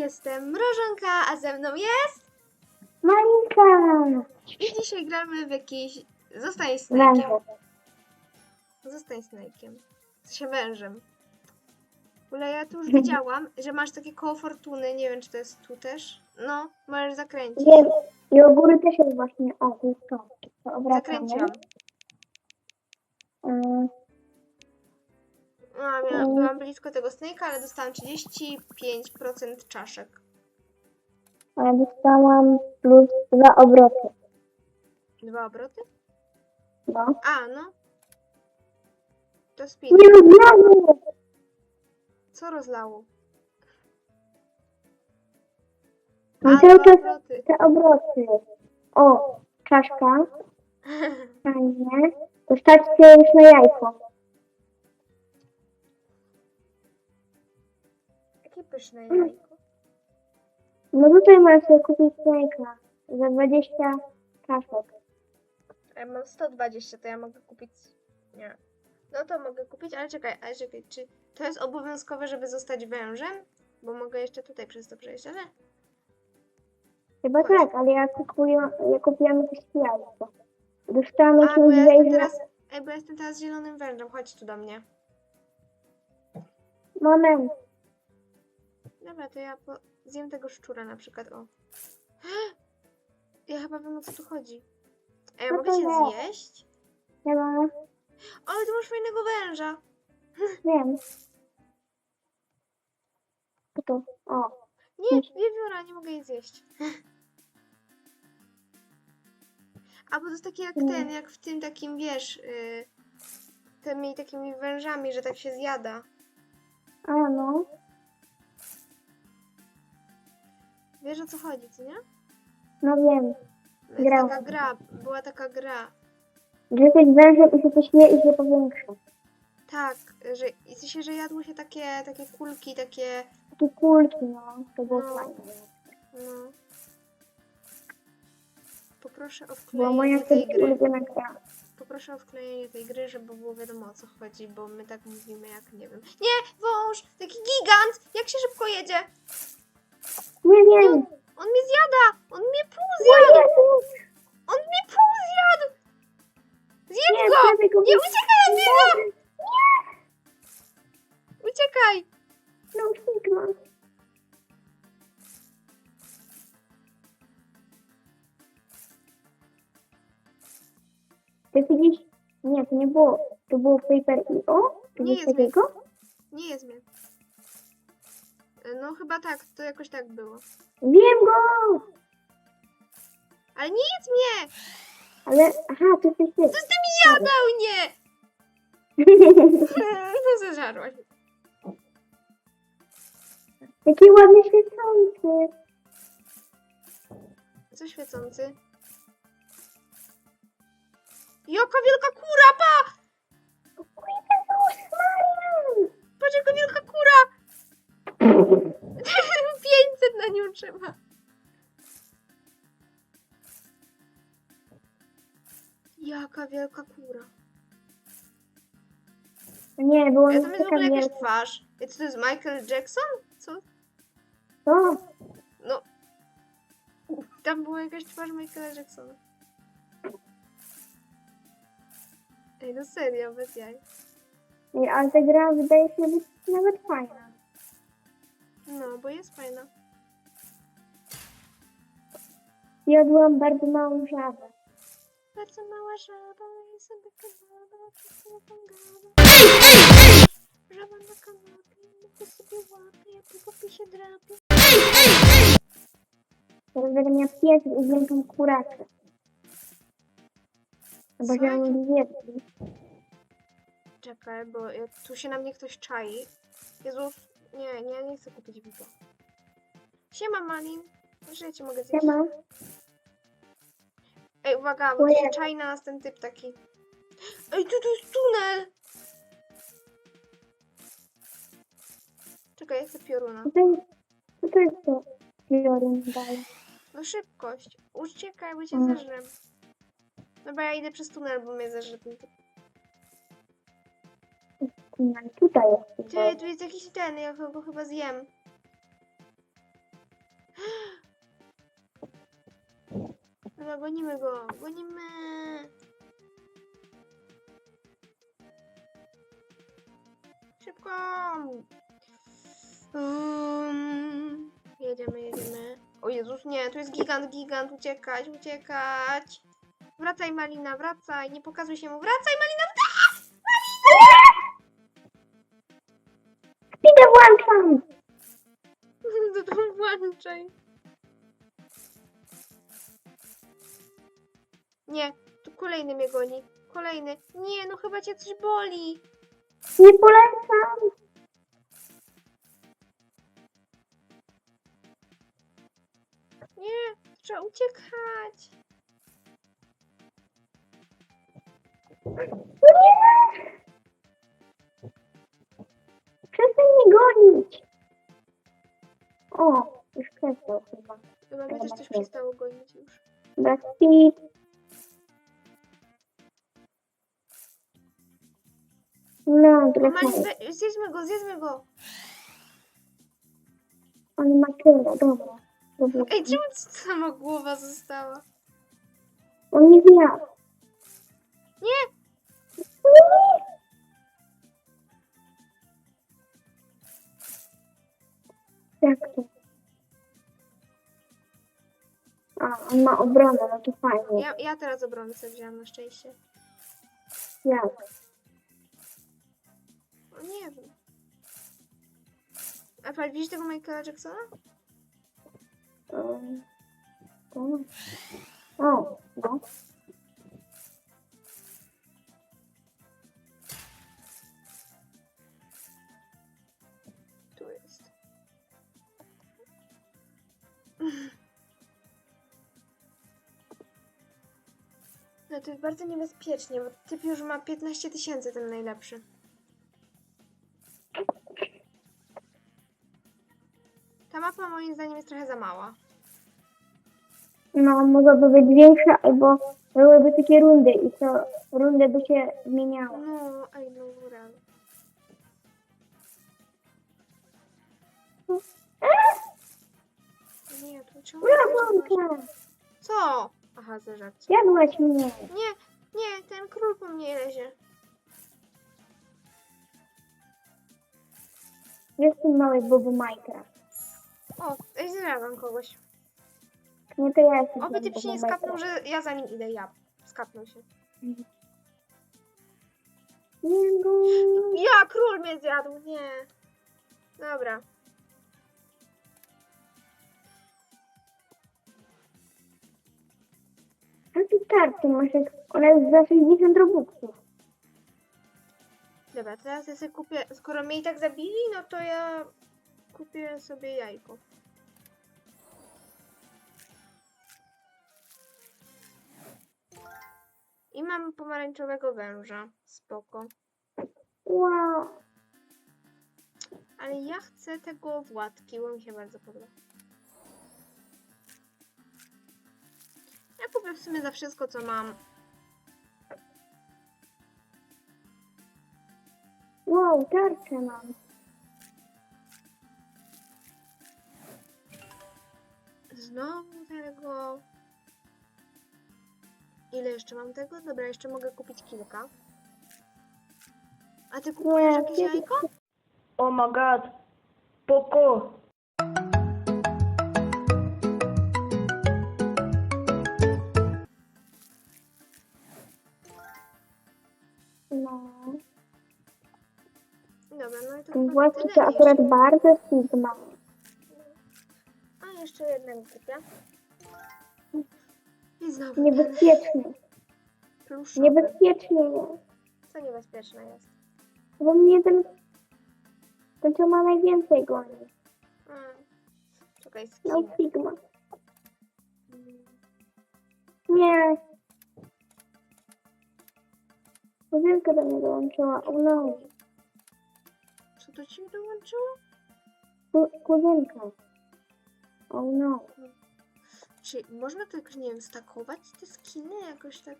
jestem Mrożonka, a ze mną jest... Malinka! I dzisiaj gramy w jakiś... Zostań Snake'iem. Węże. Zostań Snake'iem. W sensie wężem. W ogóle ja tu już widziałam, że masz takie koło fortuny, nie wiem czy to jest tu też. No, możesz zakręcić. Wiem. I u góry też jest właśnie, o, jest to. To obracamy. Zakręciłam. Mm, No, miałam, byłam blisko tego Snake'a, ale dostałam 35% czaszek. a ja dostałam plus dwa obroty. Dwa obroty? No. A, no. To speed. Nie znowu! Co rozlało? No A, cały dwa czas obroty. te obroty. O, czaszka. Fajnie. Dostarczcie już na jajko. Pyszne jajko. No tutaj możesz sobie kupić jajka. Za 20 czaszek. Ja mam 120, to ja mogę kupić. Nie. No to mogę kupić, ale czekaj, ale czekaj, czy to jest obowiązkowe, żeby zostać wężem? Bo mogę jeszcze tutaj przez to przejść, ale. Chyba tak, ale ja kupuję, ja kupiłam jakieś jajko. Dostałam A, jakieś bo ja jestem teraz. Ej, bo ja jestem teraz zielonym wężem, chodź tu do mnie. Moment. Dobra, to ja po... zjem tego szczura na przykład, o. Ja chyba wiem o co tu chodzi. Ej, ja No mogę to cię nie. zjeść? Nie ma. Ale ty masz fajnego węża. Wiem. To? O. Nie, wiewióra, nie mogę jej zjeść. A bo to jest takie jak Nie. ten, jak w tym takim, wiesz, yy, tymi takimi wężami, że tak się zjada. A no. Wiesz o co chodzi, co nie? No wiem. Jest Grałam. taka gra, była taka gra. Że jesteś wężem i się coś je i się powiększa. Tak, że i w sensie, że jadło się takie, takie kulki, takie, Takie kulki, no. To było No. fajne. no. Poproszę o moja wklejenie tej gry. ulubiona gra. Poproszę o wklejenie tej gry, żeby było wiadomo o co chodzi, bo my tak mówimy jak nie wiem. Nie, wąż! Taki gigant! Jak się szybko jedzie? Nie wiem. On mnie zjada! On mnie pół O zjadł! On mnie pół zjadł! Zjedz Nie, go! prawie go Nie, uciekaj od niego! Uciekaj! No, Sigma. To widzisz? Nie, to nie było. To było Paper IO? To Nie jest takiego? Nie jest mnie. No chyba tak, to jakoś tak było. Wiem go! Ale nie jedz mnie! Ale, aha, to jesteś ty. Co z tym jadał, nie! No zeżarłaś. Jaki ładny świecący. Co świecący? Jaka wielka kura, pa! 500 na nią trzeba. Jaka wielka kura. Nie, było Ja tam jest w ogóle jakaś twarz. I co to jest Michael Jackson? Co? O, No. Tam była jakaś twarz Michaela Jacksona. Ej, no serio, bez jaj. nie, ale ta gra wydaje się być nawet fajna. No, bo jest fajna. Jadłam bardzo małą żabę. Bardzo mała żaba i sobie kebaba, wszystko pomagała. Żaba na kanapie, mógł sobie łapie, ja po popisie drapie. Teraz będę miała pies i wielką kurakę. Bo że on zjedli. Czekaj, bo ja, tu się na mnie ktoś czai. Jezus, nie, nie, nie chcę kupić bibo. Siema, Malin. Może ja cię mogę zjeść? Siema. Ej, uwaga, czai na nas ten typ taki. Ej, tu, tu jest tunel! Czekaj, ja chcę pioruna. Co to jest, to? Fiorun dalej. No szybkość. Uciekaj, bo cię Mm. zeżrę. Dobra, ja idę przez tunel, bo mnie zeżre ten typ. Tutaj jest. Ty, tu jest jakiś ten, ja go chyba zjem. Dobra, gonimy go, gonimy. Szybko. Um, jedziemy, jedziemy. O Jezus, nie, tu jest gigant, gigant, uciekać, uciekać. Wracaj Malina, wracaj, nie pokazuj się mu, wracaj Malina, Idę włączam! to to włączaj. Nie, tu kolejny mnie goni. Kolejny. Nie, no chyba cię coś boli. Nie polecam! Nie, trzeba uciekać. Nie! Przestań mnie gonić! O, już przestał chyba. Chyba mnie też coś przestało gonić już. Pitt. No, O, trochę. We- zjedzmy go, zjedzmy go. On ma tyle, dobra. dobra. Ej, czemu sama głowa została? On nie zjadł. Nie, Nie! Jak to? A, on ma obronę, no to fajnie. ja, ja teraz obronę sobie wzięłam na szczęście. Jak? Nie wiem. A pan widzisz tego Michaela Jacksona? Um, to... O, no. Tu jest. No to jest bardzo niebezpiecznie, bo typ już ma 15 tysięcy, ten najlepszy. Trochę za mała. No, mogłaby być większa, albo byłyby takie rundy i co rundę by się zmieniało. No, ej, no real. Nie, tu czemu... Co? Aha, zeżarcie. Jadłaś mnie. Nie, nie, ten król po mnie lezie. Jestem mały Bobu Minecraft. O, zjadłam kogoś. Nie, to ja jestem Oby typ się nie skapnął, że ja za nim idę, ja. Skapnął się. Ja, król mnie zjadł, nie. Dobra. A tu starczy, masz jak... Ona jest za 60 robuxów. Dobra, teraz ja sobie kupię, skoro mnie i tak zabili, no to ja kupię sobie jajko. I mam pomarańczowego węża. Spoko. Wow. Ale ja chcę tego Władki, bo mi się bardzo podoba. Ja kupię w sumie za wszystko, co mam. Wow, tarczę mam. Znowu tego. Ile jeszcze mam tego? Dobra, jeszcze mogę kupić kilka. A ty kupujesz jakieś jajko? Oh my god. Poco. No. Dobra, no i to chyba tyle. to akurat Jeszcze- bardzo Sigma. A jeszcze jednego kupię. Znowu Niebezpieczny. pluszowy. Niebezpieczny jest. Co niebezpieczne jest? Bo mnie ten... Ten, co ma najwięcej goni. Mm. Czekaj, No skin. Sigma. Mm. Nie. Kuzynka do mnie dołączyła. Oh no. Co to ci dołączyło? Ku- Kuzynka. Oh no. Czy można to jakoś, nie wiem, stakować te skiny? Jakoś tak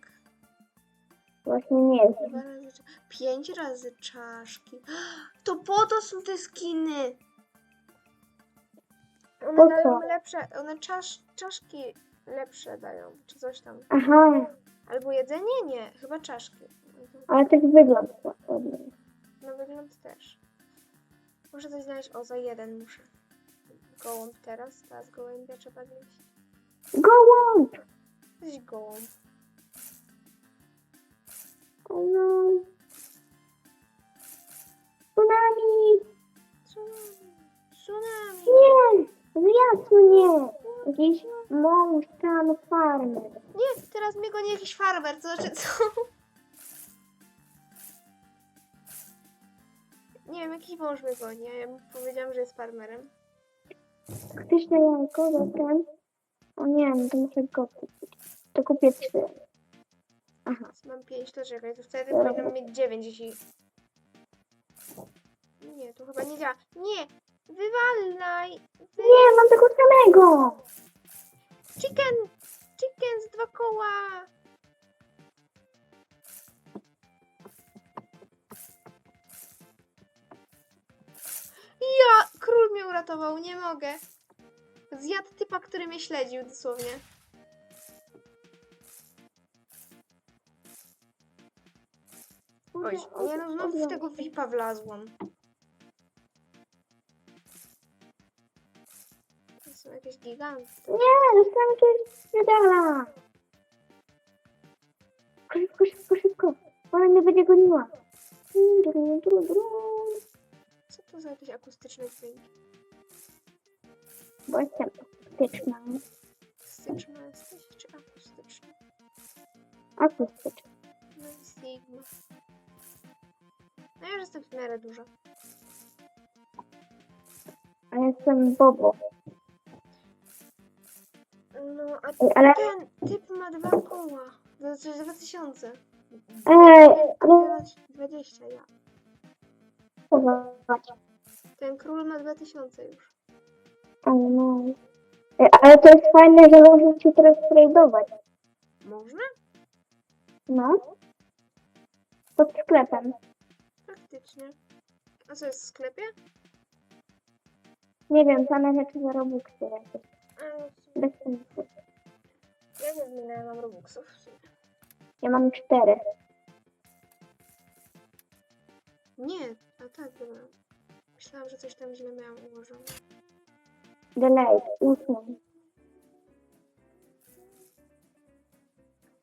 Właśnie nie jest. dwa razy, cza- pięć razy czaszki. To po to są te skiny! One Po dają co? lepsze, one czasz, czaszki lepsze dają, czy coś tam. Aha, Albo jedzenie? Nie, chyba czaszki. ale też wygląd ładny. No wygląd też. Muszę coś znaleźć. O, za jeden muszę. Gołąb teraz, teraz gołębia trzeba zjeść. Gołąb! Jesteś gołąb. O no. Tsunami! Tsunami. Tsunami. Nie! Zjadł mnie! Jakiś monstran farmer. Nie, teraz mnie goni jakiś farmer, to znaczy co? Nie wiem, jakiś mąż mnie goni, a ja mu powiedziałam, że jest farmerem. Chcesz na jajko za ten? O nie, no to muszę go kupić. To kupię trzy. Aha. Mam pięć, to czekaj, to wtedy powinnam mieć dziewięć, jeśli... Nie, to chyba nie działa. Nie! Wywalaj! Wy... Nie, mam tego samego! Chicken! Chicken z dwa koła! Ja! Król mnie uratował, nie mogę. Zjadł typa, który mnie śledził dosłownie. Oj, nie no, znowu w tego VIPa wlazłam. To są jakieś giganty. Nie, dostałem jakiegoś medala. Szybko, szybko, szybko. Ona mnie będzie goniła. Drum. Co to za jakieś akustyczne dźwięki? Bo jestem akustyczna. Akustyczne jesteś, czy akustyczne? Akustyczna. No i Sigma. No ja już jestem w miarę duża. A jestem Bobo. No, a Ej, ale... ten typ ma dwa koła. To znaczy 2000. Ej, ale... 20, ja. Ten król ma 2000 już. No. Ej, ale to jest fajne, że można się teraz tradować. Można? No. Pod sklepem. Praktycznie. A co jest w sklepie? Nie wiem, same rzeczy za Robuxy jakieś. A, Bez sensu. ja nie wiem ile ja mam robuxów. w sumie. Ja mam cztery. Nie, a tak, dobra. Myślałam, że coś tam źle miałam ułożone. Delay. Usuń.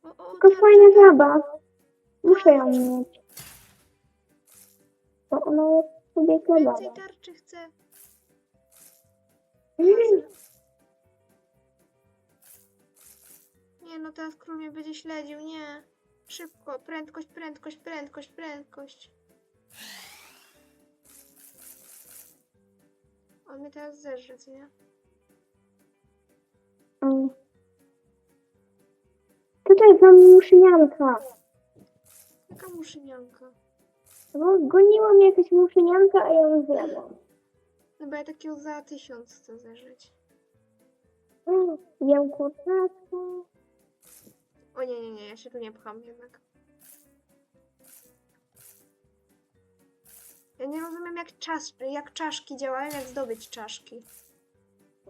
O, o, Tylko fajna żaba. Muszę ją mieć. Bo ona jest sobie Więcej klebawa. tarczy chcę. Mm, Nie no, teraz król mnie będzie śledził, nie. Szybko, prędkość, prędkość, prędkość, prędkość. On mnie teraz zeżre, co nie? Tutaj za muszynianka. Jaka muszynianka. Bo goniła mnie jakaś muszynianka, a ja ją zjadłam. No bo ja takiego za tysiąc chcę zeżyć. Mm, Jem kurczaka. O nie, nie, nie, ja się tu nie pcham jednak. Ja nie rozumiem jak, czas, jak czaszki działają, jak zdobyć czaszki.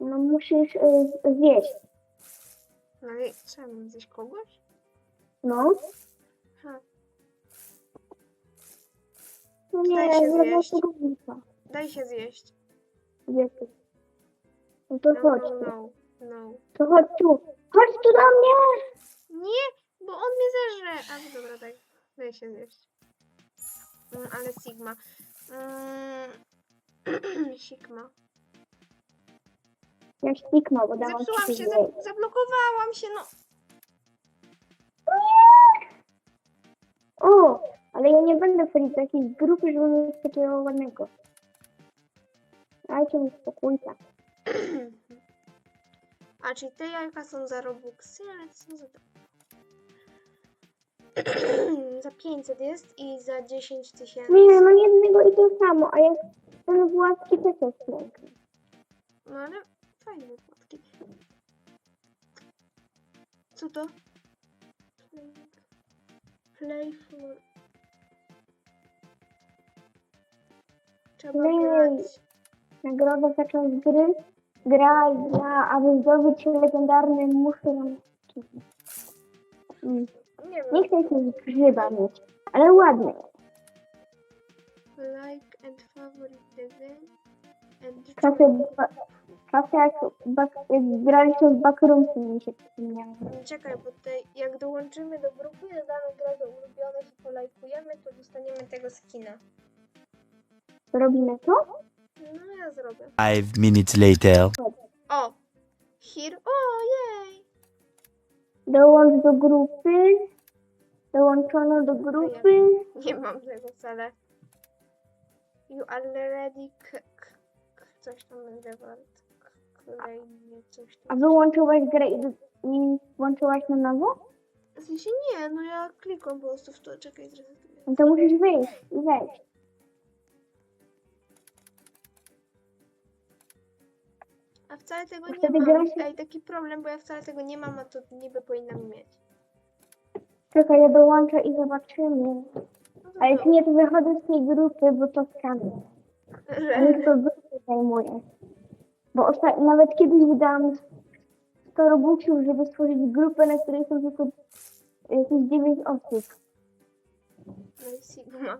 No musisz y, zjeść. No ale co, ja mam zjeść kogoś? No. Ha, No Daj nie, się zjadłam zjeść. tego wilka. daj się zjeść. Ty? No to No, chodź no, tu. no, no. To chodź tu. Chodź tu do mnie! Nie, bo on mnie zeżre. A no dobra, daj. Daj się zjeść. Mm, ale Sigma. Mm, Sigma. Ja śniknę, bo dałam Zepsułam się, za, zablokowałam się, no. O, ale ja nie będę wchodzić do jakiejś grupy, żeby mieć takiego ładnego. Dajcie mi spokój tak. A, czyli te jajka są za Robuxy, ale to są za... za 500 jest i za 10 tysięcy. Nie, mam jednego i to samo, a jak ten właski też jest piękny. No ale fajne wkładki. Co to? Playful. Trzeba grać. Nagroda za czas gry gra i gra, aby zdobyć legendarny muszron. Mm. Nie. Nie chcę jakiegoś grzyba mieć, ale ładny. Like and favorite event. And Czasem, ba- czasem jak, bak, jak graliśmy w Backroomsy mi się przypomniało. Czekaj, bo tutaj jak dołączymy do grupy, dodamy grę do ulubionych i polajkujemy, to dostaniemy tego skina. Robimy to? No ja zrobię. Five minutes later. O! Here. O, jej! Dołącz do grupy. Dołączono do grupy. Nie mam tego wcale. You already k- k- k- coś tam będzie wart. Kolejnie coś A tam. wyłączyłaś grę i, i włączyłaś na nowo? W sensie nie, no ja klikam po prostu w to. Czekaj, zresetuję. No to musisz wyjść i wejść. A wcale tego A nie wtedy mam. gra się- Ej, taki problem, bo ja wcale tego nie mam, a to niby powinnam mieć. Czekaj, ja dołączę i zobaczymy. No to A jak nie, to wychodzę z tej grupy, bo to skanuję. A Że... niech to grupy zajmuje. Bo osta- nawet kiedyś wydałam 100 robuxów, żeby stworzyć grupę, na której są tylko jakieś 9 osób. No i Sigma.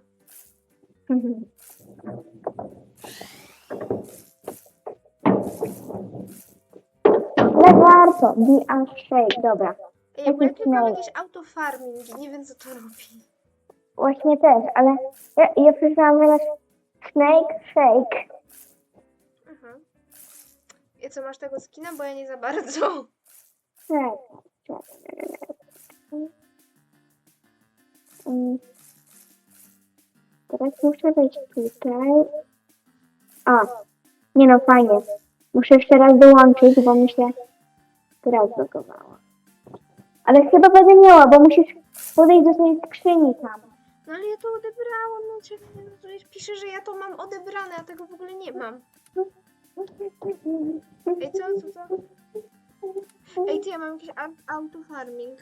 Ale warto, be shake, dobra. Ja Jakiś klikam mały. jakieś autofarming nie wiem co to robi. Właśnie też, ale ja, ja przeczytałam zamiast snake, shake. I co, masz tego skina? Bo ja nie za bardzo. Teraz muszę wejść tutaj. A, nie no, fajnie. Muszę jeszcze raz dołączyć, bo mi się gra zblokowała. Ale chyba będę miała, bo musisz podejść do tej skrzyni tam. No ale ja to odebrałam, no czekaj, no pisze, że ja to mam odebrane, a tego w ogóle nie mam. Ej, co, co, co? Ej, ty, ja mam jakiś au- autofarming.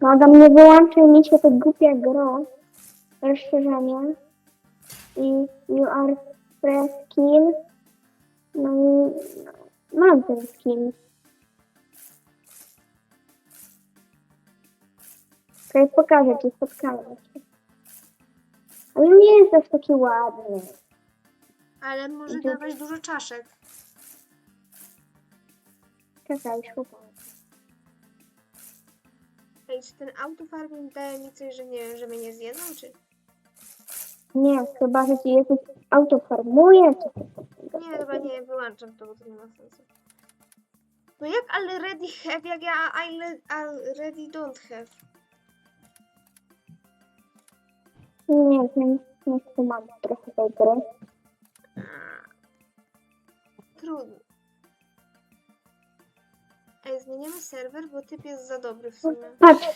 No do mnie wyłączy mi się to głupia gro. Rozszerzenie. I you are press skin. No i mam ten skin. Okej, pokażę ci, spotkałem się. Ale nie jest aż taki ładny. Ale może dawać dużo czaszek. Czekaj, szukam. Ej, czy ten autofarming daje mi coś, że nie wiem, że mnie nie zjedzą, czy... Nie, chyba, że ci auto farmuje, czy coś takiego. Nie, chyba nie, wyłączam to, bo to nie ma sensu. No jak ale ready have, jak ja I le- I ready don't have? Nie wiem, nie chcę mam trochę tej gry. Trudno. Ej, zmieniamy serwer, bo typ jest za dobry w sumie. Patrz,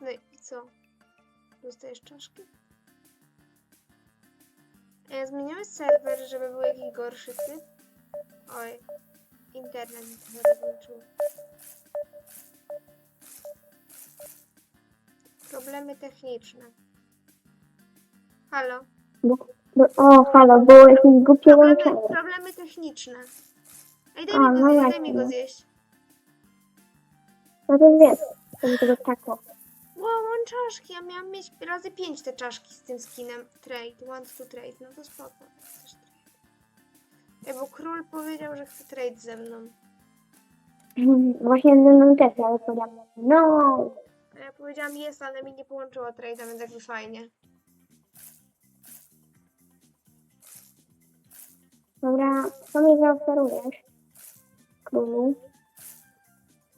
No i co? Dostajesz czaszki? Ej, zmieniamy serwer, żeby był jakiś gorszy typ. Oj, internet mi trochę rozłączył. Problemy techniczne. Halo? bo, bo, o, halo, było jakieś głupie Problemy, łączenie. problemy techniczne. Ej, daj A, mi go no zjeść, daj mi go właśnie. zjeść. No to wiesz, to mi tego tako. Wow, mam czaszki, ja miałam mieć razy 5 te czaszki z tym skinem. Trade, want to trade, no to spoko. Chcesz trade. Ej, bo król powiedział, że chce trade ze mną. Właśnie ze mną też, ale powiedziałam, no. A ja powiedziałam jest, ale mi nie połączyło trade'a, więc jakby fajnie. Dobra, co mi zaoferujesz? Królu.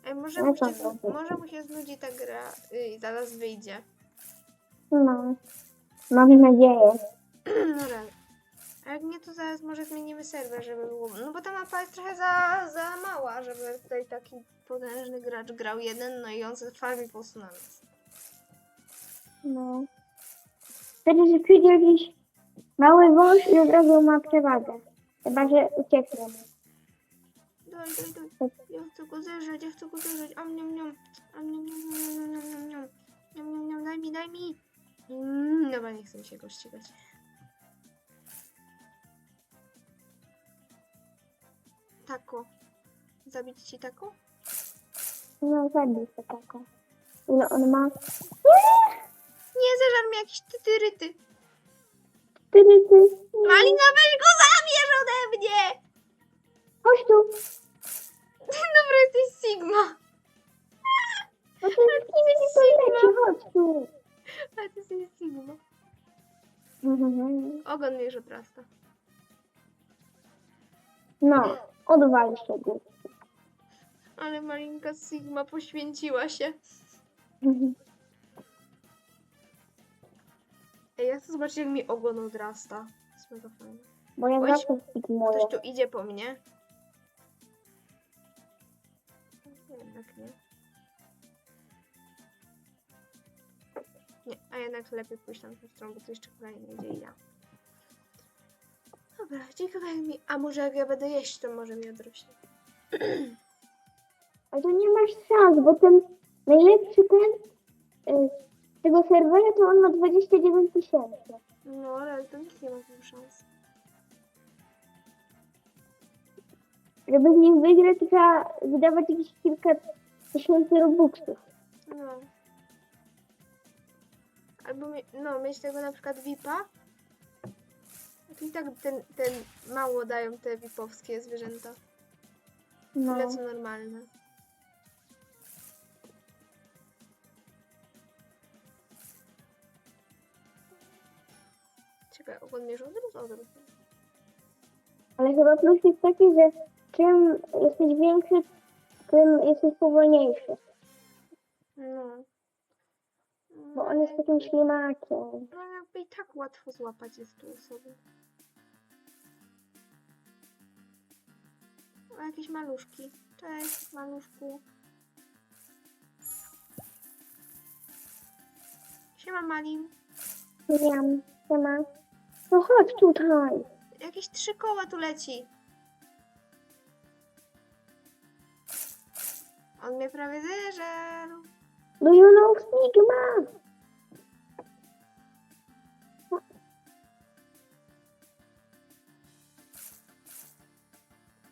Ej, może, mu się, może mu się znudzi ta gra i zaraz wyjdzie. No. Mam nadzieję. no raz. A jak nie, to zaraz może zmienimy serwer, żeby było... No bo ta mapa jest trochę za, za mała, żeby tutaj taki potężny gracz grał jeden, no i on ze farmi po prostu na nas. No. Wtedy, że przyjdzie jakiś mały wąż i od razu ma przewagę. Chyba, że uciekłem. Daj, daj, daj. Ja chcę go zerzeć, ja chcę go zerzeć. Am niam niam. Am niam niam niam niam niam niam. Niam niam niam, daj mi, daj mi. Mm, dobra, nie chcę się go ścigać. Tako. Zabić ci tako? No, zabij to tako. Ile on ma? Nie, zeżar mi jakiś tyryty. Tyryty. Malina, weź go za zabierz ode mnie! Chodź tu. Dobra, jesteś Sigma. No to jest nie poleci, chodź tu. Ale ty jesteś Sigma. Mhm. Ogon mnie już odrasta. No, odwal się go. Ale malinka Sigma poświęciła się. Ej, ja chcę zobaczyć, jak mi ogon odrasta. To jest mega fajne. Bo ja Oj, zawsze. Ktoś tu idzie po mnie. Jednak nie. Nie, a jednak lepiej pójść tam tą stroną, bo tu jeszcze kolejny idzie i ja. Dobra, ciekawe jak mi... A może jak ja będę jeść, to może mi odrośnie. Ale to nie masz szans, bo ten najlepszy ten y, z tego serwera to on ma 29 tysięcy. No, ale to nikt nie ma tylu szans. Żeby z nim wygrać, trzeba wydawać jakieś kilka tysięcy robuxów. No. Albo mi, no, mieć tego na przykład VIPa. To i tak ten, ten mało dają te VIPowskie zwierzęta. No. Tyle co normalne. Czekaj, ogon mierzył odwrót, odwrót. Ale chyba plus jest taki, że czym jesteś większy, tym jesteś powolniejszy. No. Bo on jest takim ślimakiem. No jakby i tak łatwo złapać jest tu osoby. O, jakieś maluszki. Cześć, maluszku. Siema Malin. Miam, siema. No chodź tutaj. Jakieś trzy koła tu leci. On mnie prawie zeżarł. Do you know Sigma?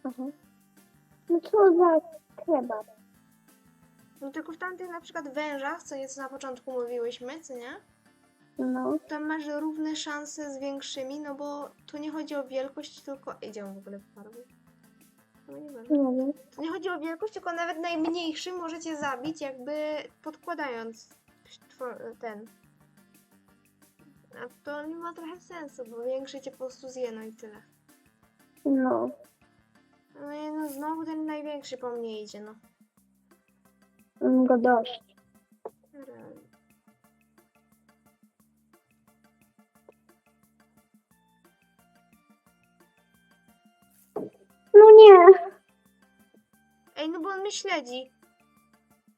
Aha. No co za kebab? No tylko w tamtych na przykład wężach, co nieco na początku mówiłyśmy, co nie? No. Tam masz równe szanse z większymi, no bo tu nie chodzi o wielkość, tylko... Idzie on w ogóle w farby. No nie wiem. Nie wiem. To nie chodzi o wielkość, tylko nawet najmniejszy możecie zabić, jakby podkładając ten. A to nie ma trochę sensu, bo większy cię po prostu zje, no i tyle. No. No i no znowu ten największy po mnie idzie, no. Mam go dość. Nie. Ej, no bo on mnie śledzi.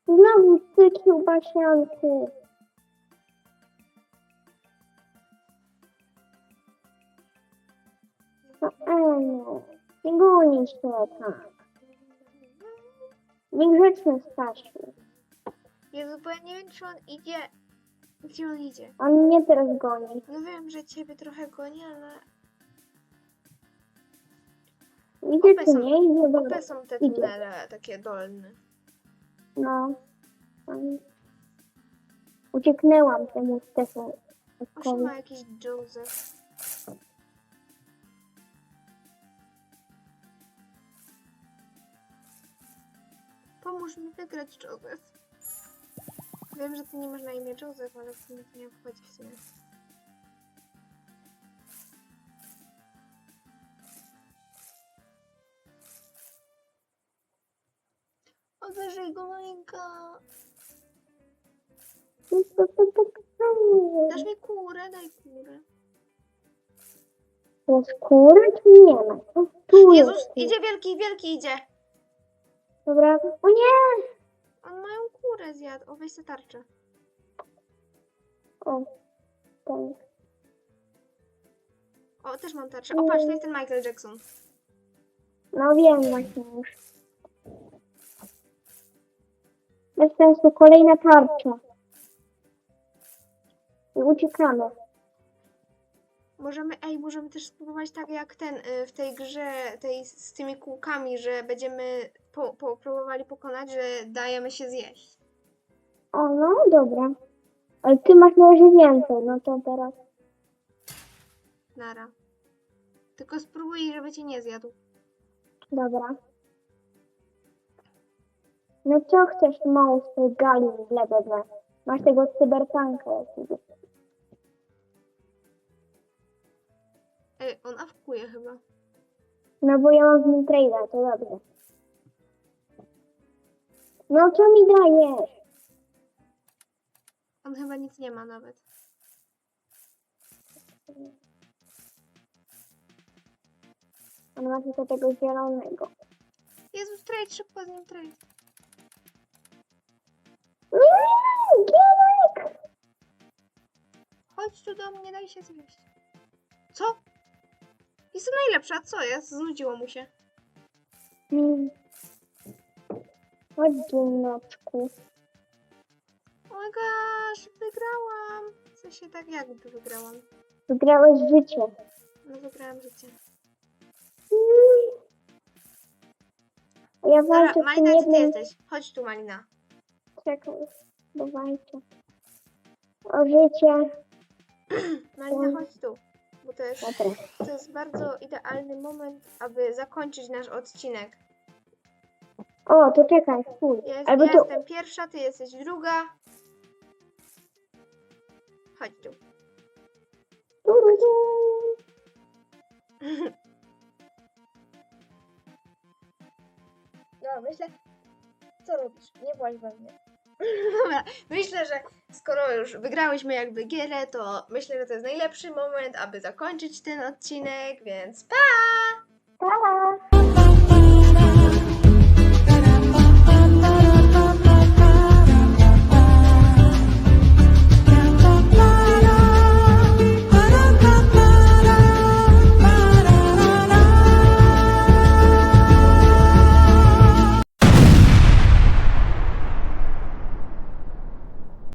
Znowu ty kiełbasianki. No Eniu, nie goni się tak. Niegrzeczny Stasiu. Jezu, bo ja nie wiem, czy on idzie... Gdzie on idzie? On mnie teraz goni. No wiem, że ciebie trochę goni, ale... Widzę, czy są- nie idzie dobra. Ope są te idzie. tunele takie dolne. No. Tam. Ucieknęłam temu Stefu. Osi ma jakiś Joseph. Pomóż mi wygrać, Joseph. Wiem, że ty nie masz na imię Joseph, ale w sumie to nie obchodzi w sumie. Odeżyj go, Malinka! Dasz mi kurę? Daj kurę. To skóra czy nie ma? O, tu Jezus, jest. idzie wielki, wielki idzie! Dobra. O nie! On moją kurę zjadł. O, weź sobie tarczę. O. Ten. O, też mam tarczę. O, patrz, to jest ten Michael Jackson. No wiem właśnie już. Bez sensu, kolejna tarcza. I uciekamy. Możemy, ej, możemy też spróbować tak jak ten y, w tej grze, tej z z tymi kółkami, że będziemy po, po, próbowali pokonać, że dajemy się zjeść. O, no dobra. Ale ty masz na razie więcej, no to teraz. Nara. Tylko spróbuj, żeby cię nie zjadł. Dobra. No co chcesz małą z tej gali w lewe Masz tego cyberpunka jakiegoś. Ej, on awkuje chyba. No bo ja mam z nim trade'a, to dobrze. No co mi dajesz? On chyba nic nie ma nawet. On ma tylko tego zielonego. Jezus, trade, szybko z nim trade. Gierek! Chodź tu do mnie, daj się zjeść. Co? Jestem najlepsza, co jest? Znudziło mu się. Mm. Chodź, dzienneczku. Oh my gosh, wygrałam. W sensie tak jakby wygrałam. Wygrałeś życie. No wygrałam życie. Mm. Ja Dobra, walczę z tym Malina, gdzie ty jednym... jesteś? Chodź tu, Malina. Czekaj, dawajcie. O życie. Malina, chodź tu. Bo to jest, Dobra. to jest bardzo idealny moment, aby zakończyć nasz odcinek. O, to czekaj, stój. Jest, Albo ja tu. jestem pierwsza, ty jesteś druga. Chodź tu. Tu, tu, tu. No, myślę... Co robisz? Nie bądź we mnie. Dobra, myślę, że skoro już wygrałyśmy jakby gierę, to myślę, że to jest najlepszy moment, aby zakończyć ten odcinek, więc pa! Pa!